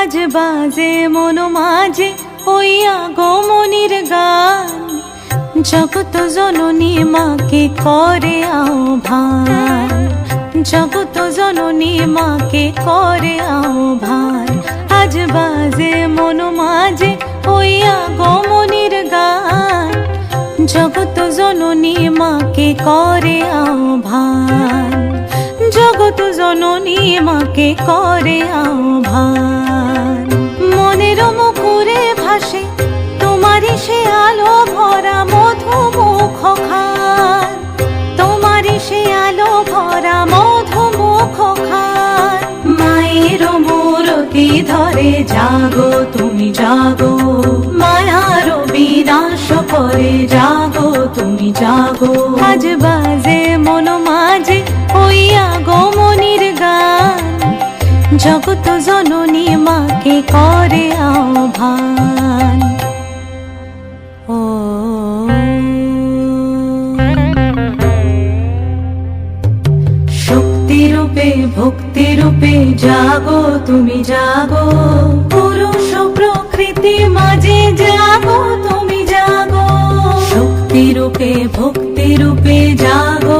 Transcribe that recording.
আজ বাজে, মন মাঝে ওই আগমনির গান। জগত জননী মাকে করে আহ্বান। জগত জননী মাকে করে আহ্বান। আজ বাজে, মন মাঝে ওই আগমনির গান। জগত জননী মাকে করে আহ্বান। জগত জননী মাকে করে আহ্বান। মনের ভাসে তোমারই সে আলো ভরা মধু মুখ খান। তোমারই সে আলো ভরা মধু মুখ খান। মায়ের মূরতি ধরে জাগো, তুমি জাগো। মায়ার বিনাশ করে জাগো, তুমি জাগো। আজ বাজে মন মাঝে ওই আগমনির গান। জগত জননী মাকে করে আহ্বান। শক্তিরূপে ভক্তিরূপে জাগো, তুমি জাগো। পুরুষ প্রকৃতি মাঝে জাগো, তুমি জাগো। শক্তি রূপে, ভক্তি রূপে জাগো।